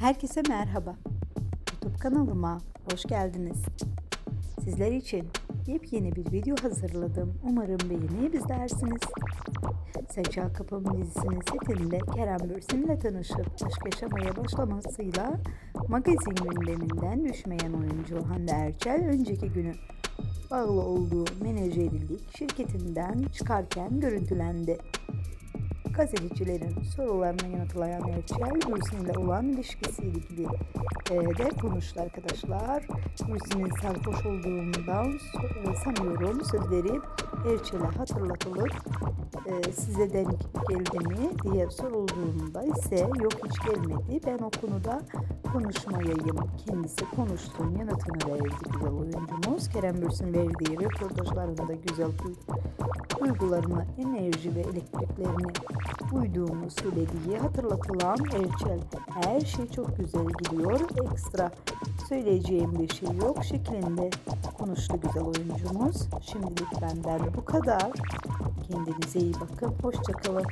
Herkese merhaba. YouTube kanalıma hoş geldiniz. Sizler için yepyeni bir video hazırladım. Umarım beğenip izlersiniz. Sevca Kapım dizisinin setinde Kerem Bürsin ile tanışıp aşk yaşamaya başlamasıyla magazin gündeminden düşmeyen oyuncu Hande Erçel önceki günü bağlı olduğu menajerlik şirketinden çıkarken görüntülendi. Gazetecilerin sorularına yanıtlayan Erçel, Gülsün ile olan ilişkisiyle ilgili e, de konuştu arkadaşlar. Gülsün'ün sarhoş olduğundan e, sanıyorum sözleri Erçel'e hatırlatılıp e, size denk geldi mi diye sorulduğunda ise yok hiç gelmedi. Ben o konuda konuşmayayım. Kendisi konuştuğun yanıtını verdi güzel oyuncumuz. Kerem Bürsin verdiği röportajlarında güzel duy- duygularını, enerji ve elektriklerini duyduğunu söylediği hatırlatılan Erçel her şey çok güzel gidiyor. Ekstra söyleyeceğim bir şey yok şeklinde konuştu güzel oyuncumuz. Şimdilik benden bu kadar. Kendinize iyi bakın. Hoşçakalın.